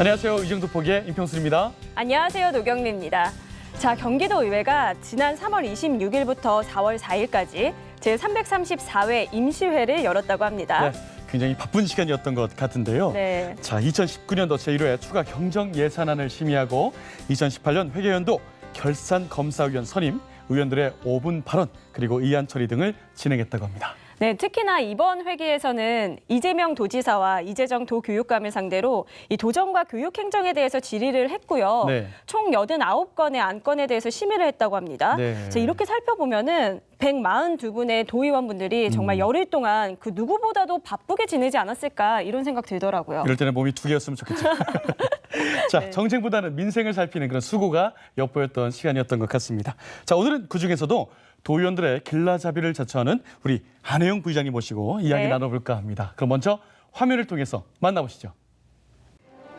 안녕하세요. 이정도 포기의 임평수입니다. 안녕하세요. 노경미입니다. 자, 경기도 의회가 지난 3월 26일부터 4월 4일까지 제334회 임시회를 열었다고 합니다. 네, 굉장히 바쁜 시간이었던 것 같은데요. 네. 자, 2019년도 제1회 추가 경정 예산안을 심의하고 2018년 회계연도 결산 검사위원 선임, 의원들의 5분 발언 그리고 의안 처리 등을 진행했다고 합니다. 네, 특히나 이번 회기에서는 이재명 도지사와 이재정 도교육감을 상대로 이 도정과 교육 행정에 대해서 질의를 했고요. 네. 총 89건의 안건에 대해서 심의를 했다고 합니다. 네. 자, 이렇게 살펴보면은 142분의 도의원분들이 정말 음. 열흘 동안 그 누구보다도 바쁘게 지내지 않았을까 이런 생각 들더라고요. 이럴 때는 몸이 두 개였으면 좋겠죠. 자, 네. 정쟁보다는 민생을 살피는 그런 수고가 엿보였던 시간이었던 것 같습니다. 자, 오늘은 그 중에서도 도의원들의 길라잡이를 자처하는 우리 한혜영 부의장님 모시고 이야기 네. 나눠볼까 합니다. 그럼 먼저 화면을 통해서 만나보시죠.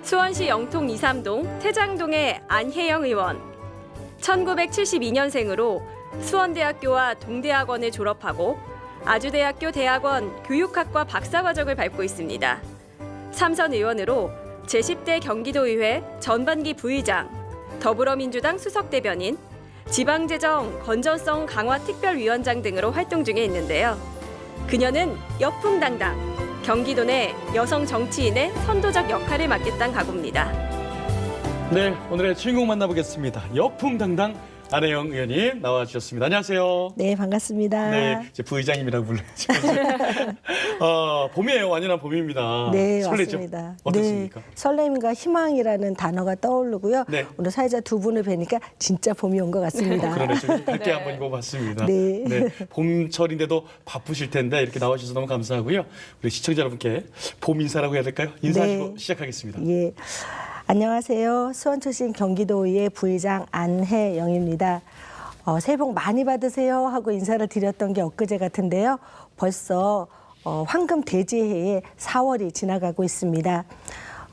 수원시 영통 23동 태장동의 안혜영 의원. 1972년생으로 수원대학교와 동대학원을 졸업하고 아주대학교 대학원 교육학과 박사과정을 밟고 있습니다. 삼선 의원으로 제10대 경기도의회 전반기 부의장, 더불어민주당 수석대변인, 지방재정 건전성 강화 특별위원장 등으로 활동 중에 있는데요. 그녀는 여풍당당 경기도 내 여성 정치인의 선도적 역할을 맡겠다는 각오입니다. 네, 오늘의 주인공 만나보겠습니다. 여풍당당 안혜영 의원님 나와주셨습니다. 안녕하세요. 네, 반갑습니다. 네, 이제 부의장님이라고 불러야죠. 어, 봄이에요. 완연한 봄입니다. 네, 설레죠? 맞습니다. 어떻습니까? 네, 설렘과 희망이라는 단어가 떠오르고요. 네. 오늘 사회자 두 분을 뵈니까 진짜 봄이 온 것 같습니다. 그러네, 좀 밝게 네. 한번 입어봤습니다. 네. 봄철인데도 바쁘실 텐데 이렇게 나와주셔서 너무 감사하고요. 우리 시청자 여러분께 봄 인사라고 해야 될까요? 인사하시고 네. 시작하겠습니다. 예. 안녕하세요. 수원 출신 경기도의회 부의장 안혜영입니다. 어, 새해 복 많이 받으세요 하고 인사를 드렸던 게 엊그제 같은데요. 벌써 어, 황금 대지해에 4월이 지나가고 있습니다.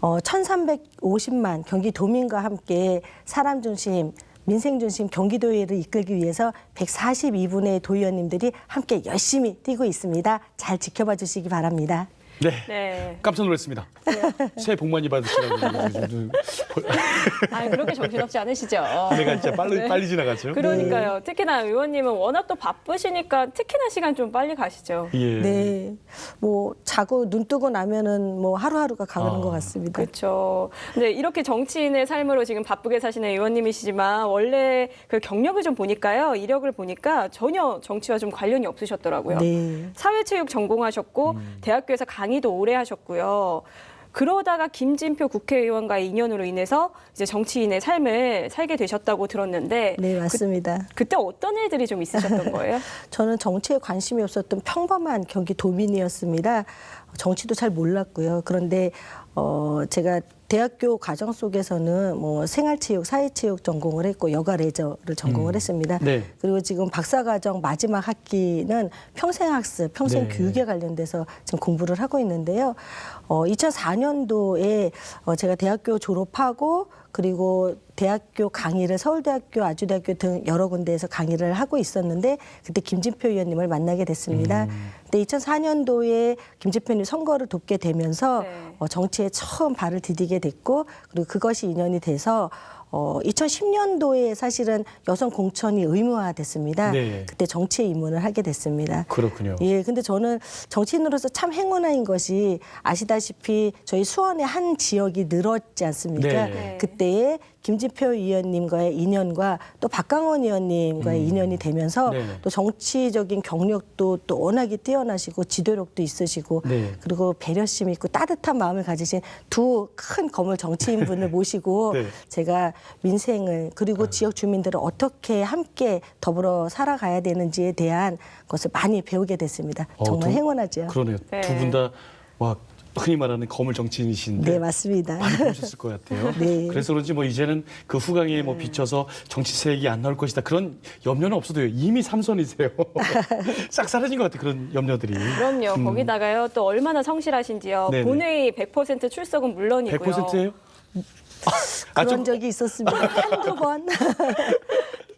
어, 1350만 경기도민과 함께 사람 중심 민생 중심 경기도의회를 이끌기 위해서 142분의 도의원님들이 함께 열심히 뛰고 있습니다. 잘 지켜봐 주시기 바랍니다. 네. 네. 깜짝 놀랐습니다. 새해 복 많이 받으시라고. 아 그렇게 정신없지 않으시죠? 내가 진짜 빨리, 빨리 지나가죠. 그러니까요. 특히나 의원님은 워낙 또 바쁘시니까 특히나 시간 좀 빨리 가시죠. 예. 네. 뭐 자고 눈 뜨고 나면은 뭐 하루하루가 가는 아, 것 같습니다. 그렇죠. 근데 이렇게 정치인의 삶으로 지금 바쁘게 사시는 의원님이시지만 원래 그 경력을 좀 보니까요, 이력을 보니까 전혀 정치와 좀 관련이 없으셨더라고요. 네. 사회체육 전공하셨고 대학교에서 강의도 오래 하셨고요. 그러다가 김진표 국회의원과의 인연으로 인해서 이제 정치인의 삶을 살게 되셨다고 들었는데 네, 맞습니다. 그 때 어떤 일들이 좀 있으셨던 거예요? 저는 정치에 관심이 없었던 평범한 경기 도민이었습니다. 정치도 잘 몰랐고요. 그런데 어 제가 대학교 과정 속에서는 뭐 생활체육, 사회체육 전공을 했고 여가 레저를 전공을 했습니다. 네. 그리고 지금 박사과정 마지막 학기는 평생학습, 평생 네. 교육에 관련돼서 지금 공부를 하고 있는데요. 어 2004년도에 어 제가 대학교 졸업하고 그리고 대학교 강의를 서울대학교, 아주대학교 등 여러 군데에서 강의를 하고 있었는데 그때 김진표 의원님을 만나게 됐습니다. 음. 근데 2004년도에 김진표 의원님 선거를 돕게 되면서 네. 어, 정치에 처음 발을 디디게 됐고 그리고 그것이 인연이 돼서 어, 2010년도에 사실은 여성 공천이 의무화됐습니다. 네. 그때 정치에 입문을 하게 됐습니다. 그렇군요. 예, 근데 저는 정치인으로서 참 행운한 것이 아시다시피 저희 수원의 한 지역이 늘었지 않습니까? 네. 그때에 김진표 의원님과의 인연과 또 박강원 의원님과의 인연이 되면서 음. 네. 또 정치적인 경력도 또 워낙에 뛰어나시고 지도력도 있으시고 네. 그리고 배려심 있고 따뜻한 마음을 가지신 두큰 거물 정치인분을 모시고 네. 제가 민생을 그리고 지역 주민들을 어떻게 함께 더불어 살아가야 되는지에 대한 것을 많이 배우게 됐습니다. 어, 정말 두- 행운하죠. 그러네요. 네. 두분 다 와, 흔히 말하는 거물 정치인이신데 네, 맞습니다. 많이 보셨을 것 같아요. 네. 그래서 그런지 뭐 이제는 그 후광에 뭐 비춰서 정치색이 안 나올 것이다 그런 염려는 없어도 이미 삼선이세요. 싹 사라진 것 같아요. 그런 염려들이. 그럼요. 거기다가요 또 얼마나 성실하신지요. 음. 네네. 본회의 100% 출석은 물론이고요. 100%예요? 아, 그런 좀- 적이 있었습니다. 한두 번.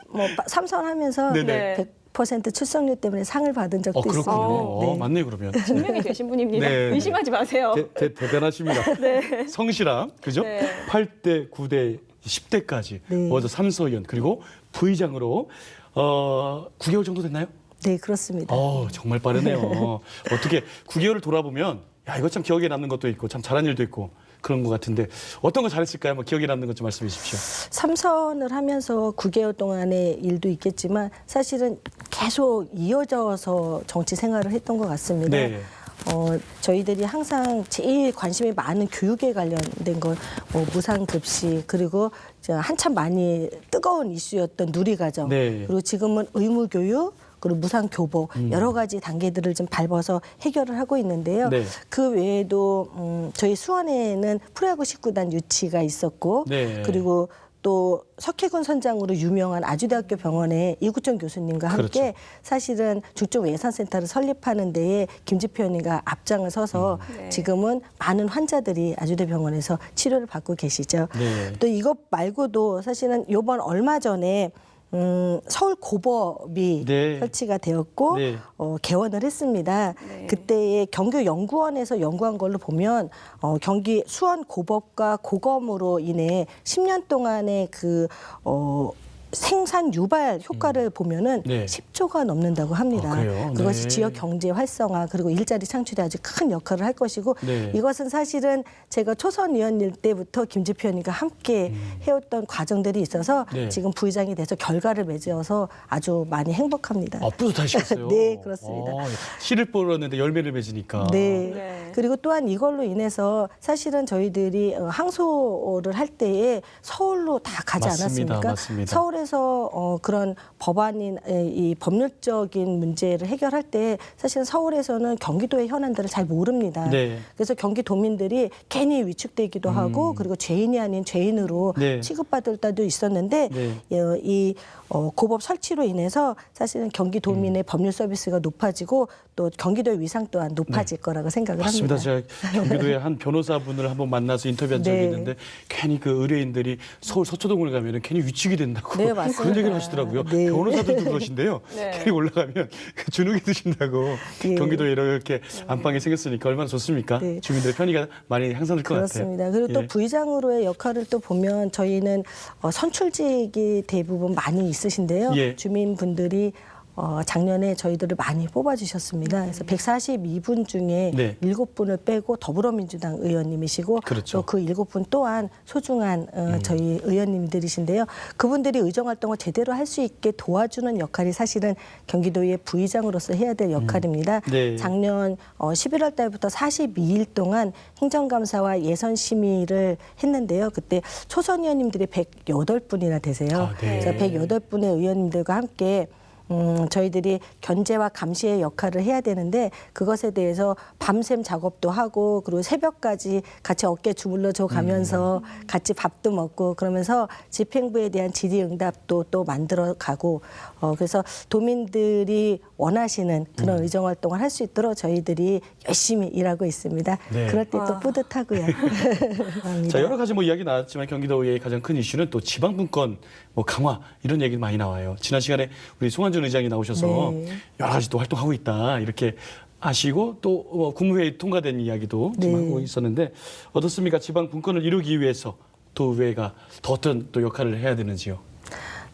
뭐 빠- 삼선하면서 네네. 네. 100% 출석률 때문에 상을 받은 적도 어 그렇군요. 있습니다. 어, 네. 맞네 그러면. 증명이 되신 분입니다. 네. 의심하지 마세요. 대, 대, 대단하십니다. 성실함, 그죠? 네. 8대, 9대, 10대까지 네. 먼저 삼서위원 그리고 부의장으로 어 9개월 정도 됐나요? 네, 그렇습니다. 어 정말 빠르네요. 어떻게 9개월을 돌아보면 야 이거 참 기억에 남는 것도 있고 참 잘한 일도 있고 그런 것 같은데 어떤 거 잘했을까요? 뭐 기억에 남는 것 좀 말씀해 주십시오. 삼선을 하면서 9개월 동안의 일도 있겠지만 사실은 계속 이어져서 정치 생활을 했던 것 같습니다. 네. 어, 저희들이 항상 제일 관심이 많은 교육에 관련된 건뭐 무상급식 그리고 한참 많이 뜨거운 이슈였던 누리과정 네. 그리고 지금은 의무교육 그리고 무상 교복 음. 여러 가지 단계들을 좀 밟아서 해결을 하고 있는데요. 네. 그 외에도 음, 저희 수원에는 프로야구 식구단 유치가 있었고 네. 그리고 또 석회군 선장으로 유명한 아주대학교 병원의 이구정 교수님과 함께 그렇죠. 사실은 중증 외산센터를 설립하는 데에 김지표 의원님과 앞장을 서서 음. 네. 지금은 많은 환자들이 아주대 병원에서 치료를 받고 계시죠. 네. 또 이것 말고도 사실은 요번 얼마 전에 음, 서울 고법이 네. 설치가 되었고 네. 어, 개원을 했습니다. 네. 그때의 경교 연구원에서 연구한 걸로 보면 어, 경기 수원 고법과 고검으로 인해 10년 동안의 그 어, 생산 유발 효과를 보면은 네. 10조가 넘는다고 합니다. 아? 그것이 네. 지역 경제 활성화 그리고 일자리 창출에 아주 큰 역할을 할 것이고 네. 이것은 사실은 제가 초선 의원일 때부터 김지표 의원님과 함께 해왔던 과정들이 있어서 음. 네. 지금 부의장이 돼서 결과를 맺어서 아주 많이 행복합니다. 아, 뿌듯하시겠어요. 네, 그렇습니다. 어, 씨를 뿌렸는데 열매를 맺으니까. 네. 네. 그리고 또한 이걸로 인해서 사실은 저희들이 어, 항소를 할 때에 서울로 다 가지 맞습니다. 않았습니까? 맞습니다. 서울에 서 어, 그런 법안인 에, 이 법률적인 문제를 해결할 때 사실은 서울에서는 경기도의 현안들을 잘 모릅니다. 네. 그래서 경기도민들이 괜히 위축되기도 하고 그리고 죄인이 아닌 죄인으로 음. 네. 취급받을 때도 있었는데 네. 어, 이 어, 고법 설치로 인해서 사실은 음. 경기도민의 법률 서비스가 높아지고 또 경기도의 위상 또한 높아질 거라고 생각을 네. 맞습니다. 합니다. 제가 경기도의 한 변호사분을 한번 만나서 인터뷰한 적이 네. 있는데 괜히 그 의뢰인들이 서울 서초동을 가면 괜히 위축이 된다고 네, 맞습니다. 그런 얘기를 하시더라고요. 네. 변호사들도 그러신데요. 네. 괜히 올라가면 그 주눅이 드신다고 예. 경기도에 이렇게 안방이 생겼으니까 얼마나 좋습니까? 네. 주민들의 편의가 많이 향상될 것 같아요. 그렇습니다. 그리고 또 예. 부의장으로의 역할을 또 보면 저희는 어, 선출직이 대부분 많이 있으신데요. 예. 주민분들이 어, 작년에 저희들을 많이 뽑아주셨습니다. 그래서 142분 중에 네. 일곱 분을 빼고 더불어민주당 의원님이시고 그렇죠. 음. 또그 일곱 분 또한 소중한 어, 저희 의원님들이신데요. 그분들이 의정활동을 제대로 할 수 있게 도와주는 역할이 사실은 경기도의 부의장으로서 해야 될 역할입니다. 네. 작년 어, 11월 달부터 42일 동안 행정감사와 예선 심의를 했는데요. 그때 초선 의원님들이 108분이나 되세요. 아, 네. 그래서 108분의 의원님들과 함께 음, 저희들이 견제와 감시의 역할을 해야 되는데 그것에 대해서 밤샘 작업도 하고 그리고 새벽까지 같이 어깨 주물러 줘 가면서 같이 밥도 먹고 그러면서 집행부에 대한 질의응답도 또 만들어 가고 어, 그래서 도민들이 원하시는 그런 의정 활동을 할 수 있도록 저희들이 열심히 일하고 있습니다. 네. 그럴 때또 와. 뿌듯하고요. 자 여러 가지 뭐 이야기 나왔지만 경기도의 가장 큰 이슈는 또 지방 분권 뭐 강화 이런 얘기 많이 나와요. 지난 시간에 우리 송한준 의장이 나오셔서 네. 여러 가지 또 활동하고 있다 이렇게 아시고 또 어, 국무회의 통과된 이야기도 지금 네. 하고 있었는데 어떻습니까? 지방 분권을 이루기 위해서 도의회가 더 어떤 또 역할을 해야 되는지요?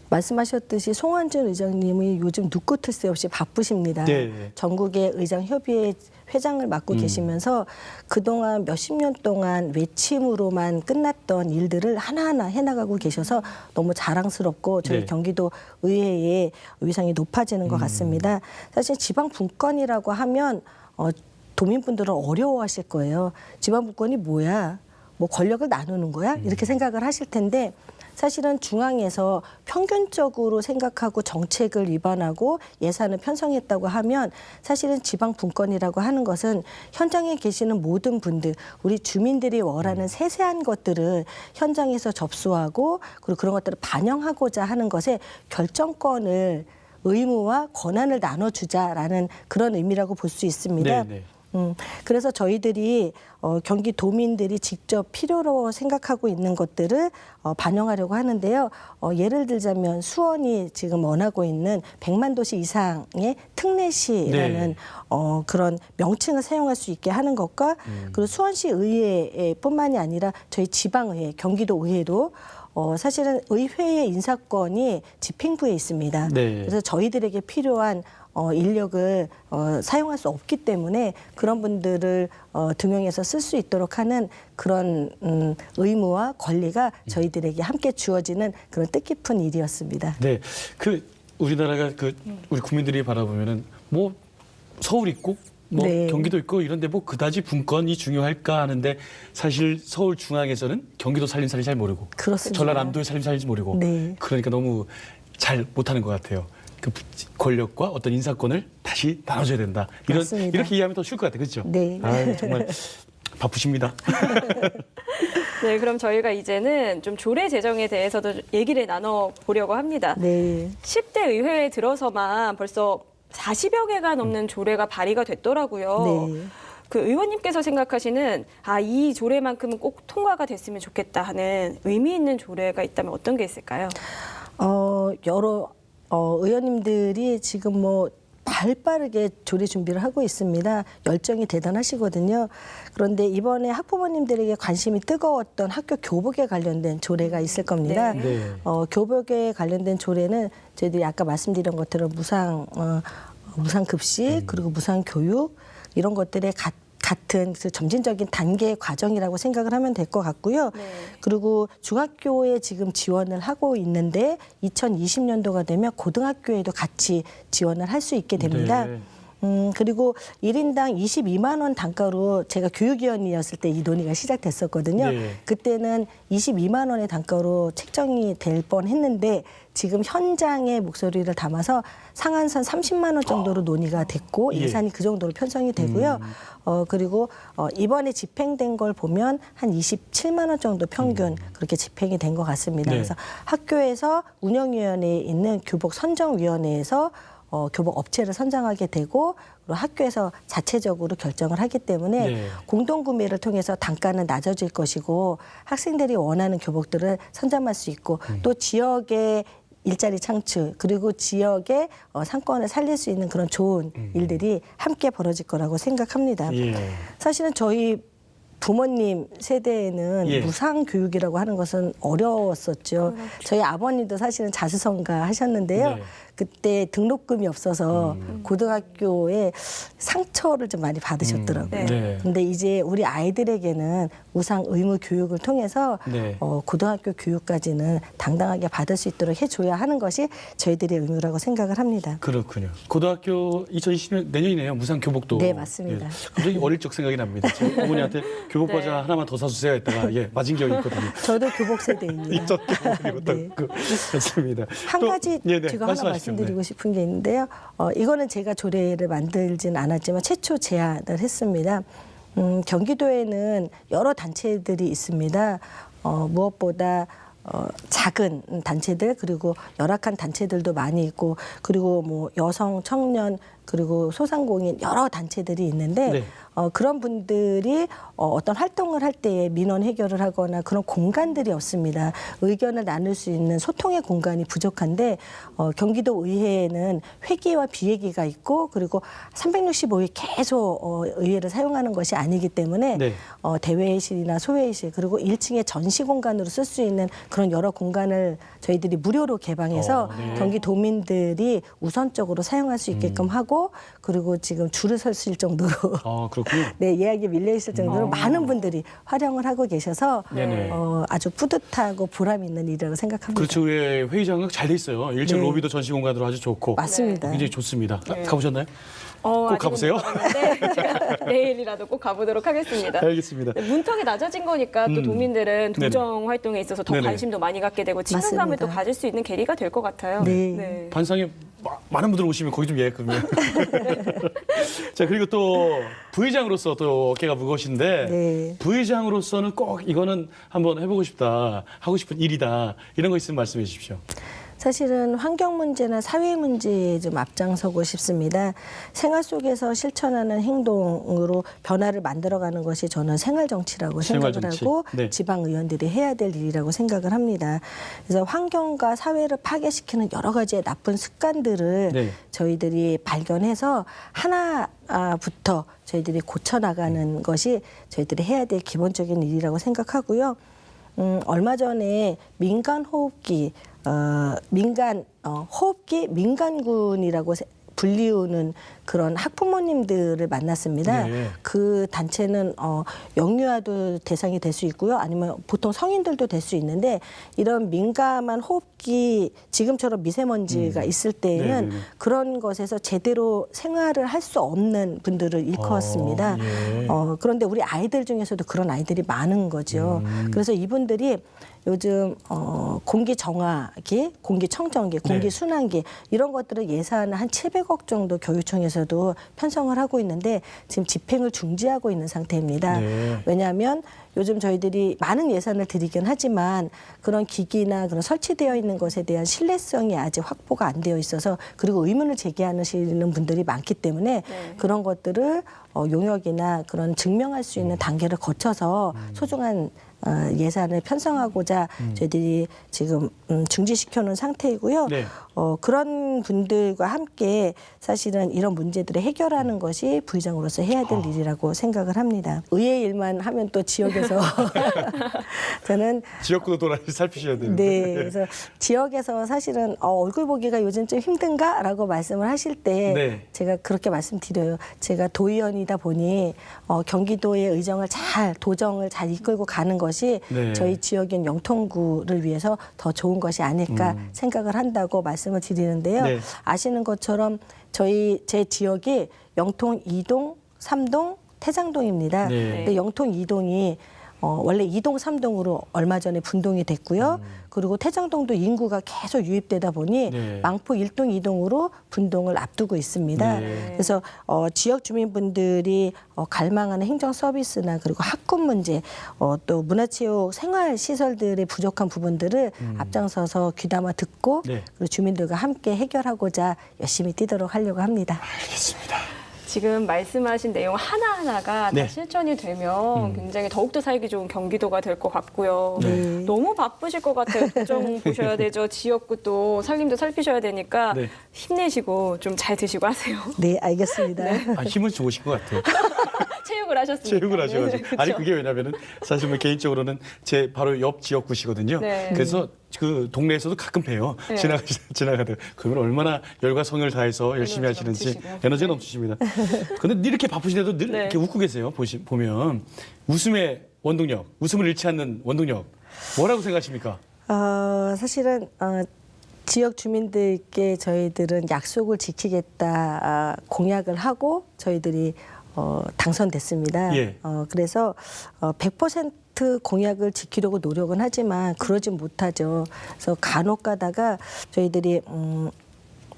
말씀하셨듯이 송환준 의장님이 요즘 누구 틀 새 없이 바쁘십니다. 네. 전국의 의장 협의회 회장을 맡고 음. 계시면서 그동안 몇십 년 동안 외침으로만 끝났던 일들을 하나하나 해나가고 계셔서 너무 자랑스럽고 저희 네. 경기도 의회의 위상이 높아지는 음. 것 같습니다. 사실 지방 분권이라고 하면 어, 도민분들은 어려워하실 거예요. 지방 분권이 뭐야? 뭐 권력을 나누는 거야? 음. 이렇게 생각을 하실 텐데 사실은 중앙에서 평균적으로 생각하고 정책을 위반하고 예산을 편성했다고 하면 사실은 지방 분권이라고 하는 것은 현장에 계시는 모든 분들 우리 주민들이 원하는 세세한 것들을 현장에서 접수하고 그리고 그런 것들을 반영하고자 하는 것에 결정권을 의무와 권한을 나눠주자라는 그런 의미라고 볼 수 있습니다. 네, 네. 음, 그래서 저희들이 어, 경기 도민들이 직접 필요로 생각하고 있는 것들을 어, 반영하려고 하는데요. 어, 예를 들자면 수원이 지금 원하고 있는 100만 도시 이상의 특례시라는 네. 어, 그런 명칭을 사용할 수 있게 하는 것과 그리고 수원시 의회뿐만이 아니라 저희 지방의회, 경기도 의회도 어, 사실은 의회의 인사권이 집행부에 있습니다. 네. 그래서 저희들에게 필요한 어, 인력을 어, 사용할 수 없기 때문에 그런 분들을 어, 등용해서 쓸 수 있도록 하는 그런 음, 의무와 권리가 저희들에게 함께 주어지는 그런 뜻깊은 일이었습니다. 네, 그 우리나라가 그 우리 국민들이 바라보면은 뭐 서울 있고 뭐 네. 경기도 있고 이런데 뭐 그다지 분권이 중요할까 하는데 사실 서울 중앙에서는 경기도 살림살이 잘 모르고 그렇습니다. 전라남도의 살림살이 모르고 네. 그러니까 너무 잘 못하는 것 같아요. 그 권력과 어떤 인사권을 다시 나눠줘야 된다. 이런 맞습니다. 이렇게 이해하면 더 쉬울 것 같아요, 그렇죠? 네. 아유, 정말 바쁘십니다. 네, 그럼 저희가 이제는 좀 조례 제정에 대해서도 얘기를 나눠 보려고 합니다. 네. 10대 의회에 들어서만 벌써 40여 개가 넘는 조례가 발의가 됐더라고요. 네. 그 의원님께서 생각하시는 아, 이 조례만큼은 꼭 통과가 됐으면 좋겠다 하는 의미 있는 조례가 있다면 어떤 게 있을까요? 어, 여러 어, 의원님들이 지금 뭐 발빠르게 조례 준비를 하고 있습니다. 열정이 대단하시거든요. 그런데 이번에 학부모님들에게 관심이 뜨거웠던 학교 교복에 관련된 조례가 있을 겁니다. 네. 네. 어, 교복에 관련된 조례는 저희들이 아까 말씀드린 것처럼 무상 어, 무상 급식 그리고 무상 교육 이런 것들에 가, 같은 그 점진적인 단계 과정이라고 생각을 하면 될 것 같고요. 네. 그리고 중학교에 지금 지원을 하고 있는데 2020년도가 되면 고등학교에도 같이 지원을 할 수 있게 됩니다. 네. 음, 그리고 일인당 22만 원 단가로 제가 교육위원이었을 때 이 논의가 시작됐었거든요. 네. 그때는 22만 원의 단가로 책정이 될 뻔했는데 지금 현장의 목소리를 담아서 상한선 30만 원 정도로 논의가 됐고 예. 예산이 그 정도로 편성이 되고요. 어 그리고 어 이번에 집행된 걸 보면 한 27만 원 정도 평균 그렇게 집행이 된 것 같습니다. 네. 그래서 학교에서 운영위원회에 있는 교복 선정위원회에서 어, 교복 업체를 선정하게 되고 그리고 학교에서 자체적으로 결정을 하기 때문에 네. 공동 구매를 통해서 단가는 낮아질 것이고 학생들이 원하는 교복들을 선점할 수 있고 음. 또 지역의 일자리 창출 그리고 지역의 어, 상권을 살릴 수 있는 그런 좋은 일들이 함께 벌어질 거라고 생각합니다. 음. 예. 사실은 저희 부모님 세대에는 예. 무상 교육이라고 하는 것은 어려웠었죠. 저희 아버님도 사실은 자수성가 하셨는데요. 네. 그때 등록금이 없어서 고등학교에 상처를 좀 많이 받으셨더라고요. 네. 네. 근데 이제 우리 아이들에게는 우상 의무 교육을 통해서 네. 어, 고등학교 교육까지는 당당하게 받을 수 있도록 해줘야 하는 것이 저희들의 의무라고 생각을 합니다. 그렇군요. 고등학교 2020년 내년이네요. 무상 교복도. 네, 맞습니다. 예. 갑자기 어릴 적 생각이 납니다. 제 어머니한테 교복 과자 네. 하나만 더 사주세요 했다가 예, 맞은 기억이 있거든요. 저도 교복 세대입니다. 저도 교복이고 네. 그 그렇습니다. 한 또, 가지 예, 네, 제가 하나 말씀하십시오. 말씀드리고 네. 싶은 게 있는데요. 어, 이거는 제가 조례를 만들진 않았지만 최초 제안을 했습니다. 음, 경기도에는 여러 단체들이 있습니다. 어, 무엇보다 어, 작은 단체들 그리고 열악한 단체들도 많이 있고 그리고 뭐 여성 청년 그리고 소상공인 여러 단체들이 있는데 네. 어, 그런 분들이 어, 어떤 활동을 할 때에 민원 해결을 하거나 그런 공간들이 없습니다. 의견을 나눌 수 있는 소통의 공간이 부족한데 어, 경기도 의회에는 회기와 비회기가 있고 그리고 365일 계속 어, 의회를 사용하는 것이 아니기 때문에 네. 어, 대회의실이나 소회의실 그리고 1층의 전시 공간으로 쓸 수 있는 그런 여러 공간을 저희들이 무료로 개방해서 어, 네. 경기 도민들이 우선적으로 사용할 수 음. 있게끔 하고 그리고 지금 줄을 설 정도로 아 그렇군요. 네, 예약이 밀려 있을 정도로 많은 분들이 활용을 하고 계셔서 어. 네네. 어, 아주 뿌듯하고 보람 있는 일이라고 생각합니다. 그렇죠. 왜 회의장은 잘 돼 있어요. 1층 네. 로비도 전시 공간으로 아주 좋고. 맞습니다. 굉장히 좋습니다. 아, 네. 가보셨나요? 어, 꼭 아직은 가보세요. 못 가봤는데 제가 내일이라도 꼭 가보도록 하겠습니다. 알겠습니다. 네, 문턱이 낮아진 거니까 또 음. 도민들은 네네. 도정 활동에 있어서 더 네네. 관심도 많이 갖게 되고 친근감을 맞습니다. 또 가질 수 있는 계기가 될 것 같아요. 네. 반상에 마- 많은 분들 오시면 거기 좀 예약 그러면. 자 그리고 또 부의장으로서 또 어깨가 무거우신데 네. 부의장으로서는 꼭 이거는 한번 해보고 싶다 하고 싶은 일이다 이런 거 있으면 말씀해 주십시오. 사실은 환경 문제나 사회 문제에 좀 앞장서고 싶습니다. 생활 속에서 실천하는 행동으로 변화를 만들어가는 것이 저는 생활 정치라고 생각을 정치. 하고 네. 지방 의원들이 해야 될 일이라고 생각을 합니다. 그래서 환경과 사회를 파괴시키는 여러 가지의 나쁜 습관들을 네. 저희들이 발견해서 하나부터 저희들이 고쳐 나가는 것이 저희들이 해야 될 기본적인 일이라고 생각하고요. 음, 얼마 전에 민간 호흡기, 어, 민간 어, 호흡기 민간군이라고 세- 불리우는 그런 학부모님들을 만났습니다. 네. 그 단체는 어, 영유아도 대상이 될 수 있고요. 아니면 보통 성인들도 될 수 있는데 이런 민감한 호흡기 지금처럼 미세먼지가 있을 때에는 음. 네네네. 그런 것에서 제대로 생활을 할 수 없는 분들을 일컫습니다. 어, 예. 어, 그런데 우리 아이들 중에서도 그런 아이들이 많은 거죠. 음. 그래서 이분들이 요즘 어, 공기 정화기, 공기 청정기, 공기 네. 순환기 이런 것들을 예산을 한 700억 정도 교육청에서도 편성을 하고 있는데 지금 집행을 중지하고 있는 상태입니다. 네. 왜냐하면 요즘 저희들이 많은 예산을 들이긴 하지만 그런 기기나 그런 설치되어 있는 것에 대한 신뢰성이 아직 확보가 안 되어 있어서 그리고 의문을 제기하시는 분들이 많기 때문에 네. 그런 것들을 어, 용역이나 그런 증명할 수 음. 있는 단계를 거쳐서 소중한 어, 예산을 편성하고자 저희들이 지금 음, 중지시켜 놓은 상태이고요. 음. 네. 어, 그런 분들과 함께 사실은 이런 문제들을 해결하는 것이 부의장으로서 해야 아. 될 일이라고 생각을 합니다. 의회 일만 하면 또 지역에서 저는 지역구도 돌아 살피셔야 되는데. 네, 그래서 지역에서 사실은 어, 얼굴 보기가 요즘 좀 힘든가라고 말씀을 하실 때 네. 제가 그렇게 말씀드려요. 제가 도의원이다 보니 어, 경기도의 의정을 잘 도정을 잘 이끌고 가는 것이 네. 저희 지역인 영통구를 위해서 더 좋은 것이 아닐까 생각을 한다고 말씀을 드리는데요. 음. 네. 아시는 것처럼 저희 제 지역이 영통 2동, 3동, 태장동입니다. 네. 근데 영통 2동이 어, 원래 2동, 3동으로 얼마 전에 분동이 됐고요. 그리고 태장동도 인구가 계속 유입되다 보니 음. 네. 망포 1동, 2동으로 분동을 앞두고 있습니다. 네. 그래서 어, 지역 주민분들이 어, 갈망하는 행정 서비스나 그리고 학군 문제, 어, 또 문화체육 생활 시설들의 부족한 부분들을 앞장서서 귀담아 듣고 네. 그리고 주민들과 함께 해결하고자 열심히 뛰도록 하려고 합니다. 알겠습니다. 지금 말씀하신 내용 하나하나가 네. 음. 다 실천이 되면 굉장히 더욱더 살기 좋은 경기도가 될 것 같고요. 네. 너무 바쁘실 것 같아요. 도정 보셔야 되죠. 지역구 또 살림도 살피셔야 되니까 네. 힘내시고 좀 잘 드시고 하세요. 네, 알겠습니다. 아, 힘은 좋으신 것 같아요. 체육을 하셨으니까. 체육을 하셔가지고. 네, 아니 그렇죠. 그게 왜냐면은 사실 뭐 개인적으로는 제 바로 옆 지역구시거든요. 네. 그래서 그 동네에서도 가끔 봬요. 네. 지나가 지나가다 그러면 얼마나 열과 성을 다해서 열심히 에너지 하시는지 넘치시고. 에너지가 넘치십니다. 근데 이렇게 바쁘신데도 늘 네. 이렇게 웃고 계세요. 보시 보면 웃음의 원동력, 웃음을 잃지 않는 원동력 뭐라고 생각하십니까? 어, 사실은 어, 지역 주민들께 저희들은 약속을 지키겠다 아, 공약을 하고 저희들이 어, 당선됐습니다. 예. 어, 그래서 어, 100% 공약을 지키려고 노력은 하지만 그러진 못하죠. 그래서 간혹 가다가 저희들이 음,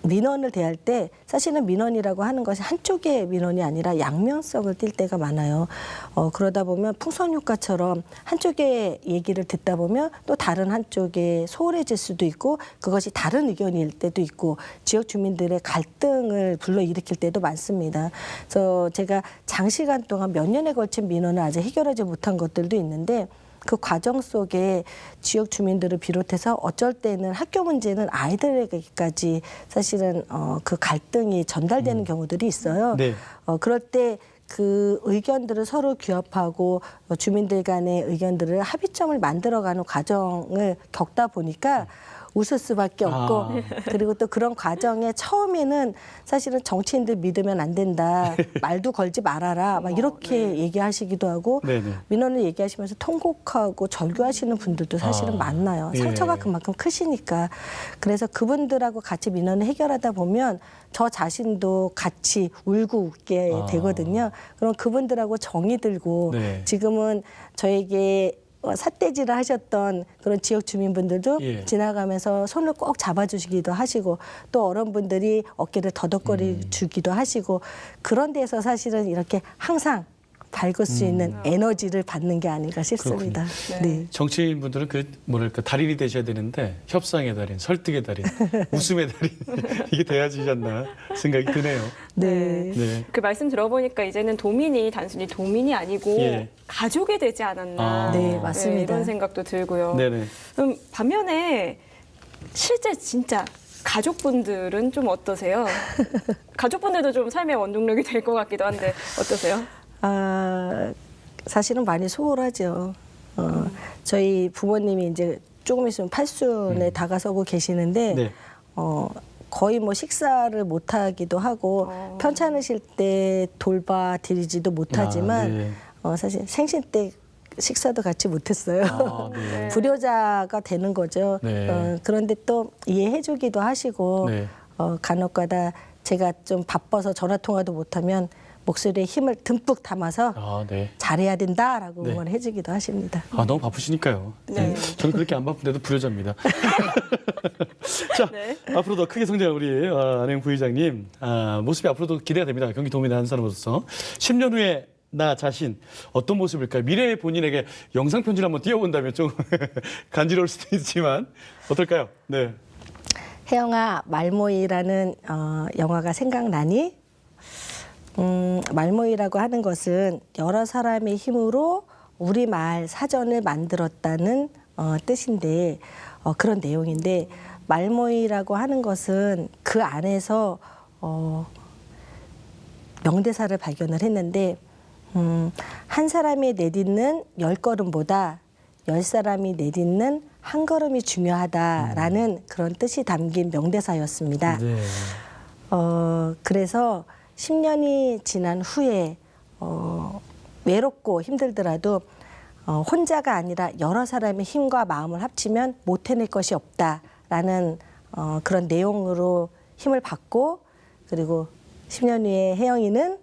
민원을 대할 때 사실은 민원이라고 하는 것이 한쪽의 민원이 아니라 양면성을 띌 때가 많아요. 어, 그러다 보면 풍선 효과처럼 한쪽의 얘기를 듣다 보면 또 다른 한쪽에 소홀해질 수도 있고 그것이 다른 의견일 때도 있고 지역 주민들의 갈등을 불러일으킬 때도 많습니다. 그래서 제가 장시간 동안 몇 년에 걸친 민원을 아직 해결하지 못한 것들도 있는데 그 과정 속에 지역 주민들을 비롯해서 어쩔 때는 학교 문제는 아이들에게까지 사실은 어, 그 갈등이 전달되는 경우들이 있어요. 네. 어, 그럴 때 그 의견들을 서로 규합하고 어, 주민들 간의 의견들을 합의점을 만들어가는 과정을 겪다 보니까 웃을 수밖에 없고 아. 그리고 또 그런 과정에 처음에는 사실은 정치인들 믿으면 안 된다 말도 걸지 말아라 막 이렇게 얘기하시기도 하고 네네. 민원을 얘기하시면서 통곡하고 절규하시는 분들도 사실은 아, 많나요. 예. 상처가 그만큼 크시니까. 그래서 그분들하고 같이 민원을 해결하다 보면 저 자신도 같이 울고 웃게 아. 되거든요. 그럼 그분들하고 정이 들고 네. 지금은 저에게 어, 삿대질을 하셨던 그런 지역 주민분들도 예. 지나가면서 손을 꼭 잡아주시기도 하시고 또 어른분들이 어깨를 더덕거리 음. 주기도 하시고 그런 데서 사실은 이렇게 항상 밝을 수 있는 에너지를 받는 게 아닌가 싶습니다. 그렇군요. 네. 정치인분들은 그 뭐랄까 달인이 되셔야 되는데 협상의 달인, 설득의 달인, 웃음의 달인 이게 돼야지 않나 생각이 드네요. 네. 네. 그 말씀 들어보니까 이제는 도민이 단순히 도민이 아니고 예. 가족이 되지 않았나. 아. 네, 맞습니다. 이런 생각도 들고요. 네네. 그럼 반면에 실제 진짜 가족분들은 좀 어떠세요? 가족분들도 좀 삶의 원동력이 될 것 같기도 한데 어떠세요? 아, 사실은 많이 소홀하죠. 어, 저희 부모님이 이제 조금 있으면 팔순에 다가서고 계시는데 네. 어, 거의 뭐 식사를 못 하기도 하고 어. 편찮으실 때 돌봐 드리지도 못하지만 아, 네. 어, 사실 생신 때 식사도 같이 못했어요. 아, 네. 불효자가 되는 거죠. 네. 어, 그런데 또 이해해주기도 하시고 네. 어, 간혹가다 제가 좀 바빠서 전화 통화도 못하면 목소리에 힘을 듬뿍 담아서 아, 네. 잘해야 된다라고 네. 응원해주기도 하십니다. 아, 너무 바쁘시니까요. 네. 네. 저는 그렇게 안 바쁜데도 불효자입니다. 자, 네. 앞으로 더 크게 성장할 우리 어, 안혜영 부회장님 아, 모습이 앞으로도 기대가 됩니다. 경기 도민의 한 사람으로서 10년 후에 나 자신 어떤 모습일까요? 미래의 본인에게 영상 편지를 한번 띄워본다면 좀 간지러울 수도 있지만 어떨까요? 네. 혜영아 말모이라는 어, 영화가 생각나니? 음, 말모이라고 하는 것은 여러 사람의 힘으로 우리말 사전을 만들었다는 어, 뜻인데 어, 그런 내용인데 말모이라고 하는 것은 그 안에서 어, 명대사를 발견을 했는데 음, 한 사람이 내딛는 열 걸음보다 열 사람이 내딛는 한 걸음이 중요하다라는 그런 뜻이 담긴 명대사였습니다. 네. 어, 그래서 10년이 지난 후에 어, 외롭고 힘들더라도 어, 혼자가 아니라 여러 사람의 힘과 마음을 합치면 못 해낼 것이 없다라는 어, 그런 내용으로 힘을 받고 그리고 10년 후에 혜영이는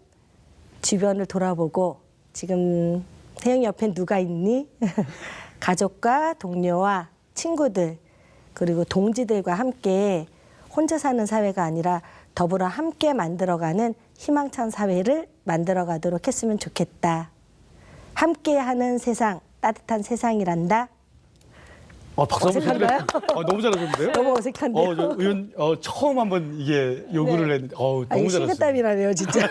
주변을 돌아보고 지금 혜영이 옆엔 누가 있니? 가족과 동료와 친구들 그리고 동지들과 함께 혼자 사는 사회가 아니라 더불어 함께 만들어가는 희망찬 사회를 만들어가도록 했으면 좋겠다. 함께하는 세상, 따뜻한 세상이란다. 어, 박수 한번 어색한가요? 어, 너무 잘하셨는데요? 너무 어색한데요. 어, 저 의원 어, 처음 한번 이게 요구를 했는데 어, 너무 잘하셨어요. 식은땀이 나네요, 진짜.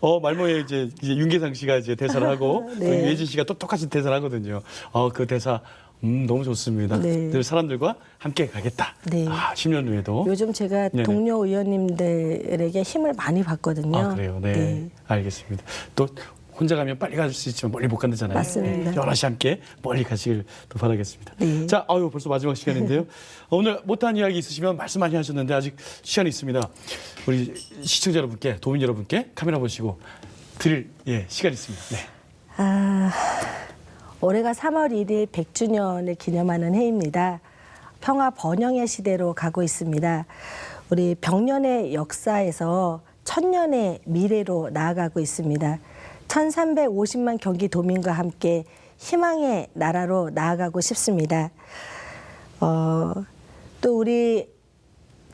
어 말모에 이제, 이제 윤계상 씨가 이제 대사를 하고 네. 또 유해진 씨가 또 똑같이 대사를 하거든요. 어 그 대사 음 너무 좋습니다. 네. 늘 사람들과 함께 가겠다. 네. 아 10년 후에도. 요즘 제가 네네. 동료 의원님들에게 힘을 많이 받거든요. 아 그래요. 네. 알겠습니다. 또 혼자 가면 빨리 갈 수 있지만 멀리 못 간다잖아요. 맞습니다. 네, 여럿이 함께 멀리 가시길 또 바라겠습니다. 네. 자, 아유 벌써 마지막 시간인데요. 어, 오늘 못한 이야기 있으시면 말씀 많이 하셨는데 아직 시간이 있습니다. 우리 시청자 여러분께 도민 여러분께 카메라 보시고 드릴 예 시간 있습니다. 네. 아, 올해가 3월 1일 100주년을 기념하는 해입니다. 평화 번영의 시대로 가고 있습니다. 우리 병년의 역사에서 천년의 미래로 나아가고 있습니다. 1350만 경기 도민과 함께 희망의 나라로 나아가고 싶습니다. 어, 또 우리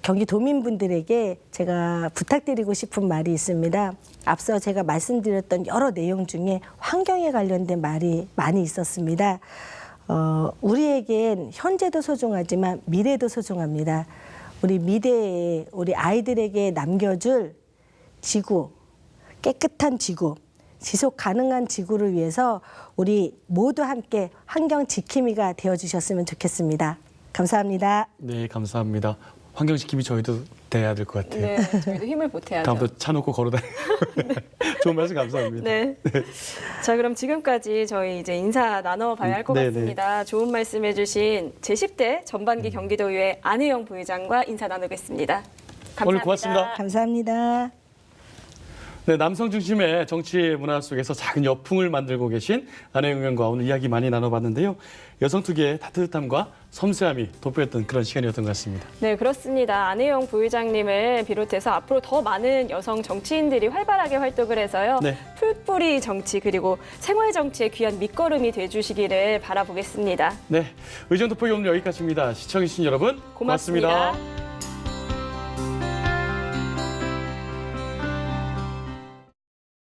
경기 도민분들에게 제가 부탁드리고 싶은 말이 있습니다. 앞서 제가 말씀드렸던 여러 내용 중에 환경에 관련된 말이 많이 있었습니다. 어, 우리에겐 현재도 소중하지만 미래도 소중합니다. 우리 미래에 우리 아이들에게 남겨줄 지구, 깨끗한 지구, 지속 가능한 지구를 위해서 우리 모두 함께 환경 지킴이가 되어 주셨으면 좋겠습니다. 감사합니다. 네, 감사합니다. 환경지킴이 저희도 돼야 될 것 같아요. 네, 저희도 힘을 보태야죠. 다음부터 차 놓고 걸어다니고. 좋은 말씀 감사합니다. 네. 자, 그럼 지금까지 저희 이제 인사 나눠봐야 할 것 네, 네. 같습니다. 좋은 말씀 해주신 제10대 전반기 경기도의회 안혜영 부회장과 인사 나누겠습니다. 감사합니다. 오늘 고맙습니다. 감사합니다. 네, 남성 중심의 정치 문화 속에서 작은 여풍을 만들고 계신 안혜영 의원과 오늘 이야기 많이 나눠봤는데요. 여성 특유의 따뜻함과 섬세함이 돋보였던 그런 시간이었던 것 같습니다. 네, 그렇습니다. 안혜영 부회장님을 비롯해서 앞으로 더 많은 여성 정치인들이 활발하게 활동을 해서요. 네. 풀뿌리 정치 그리고 생활 정치의 귀한 밑거름이 돼주시기를 바라보겠습니다. 네, 의정 돋보기 오늘 여기까지입니다. 시청해주신 여러분 고맙습니다. 고맙습니다.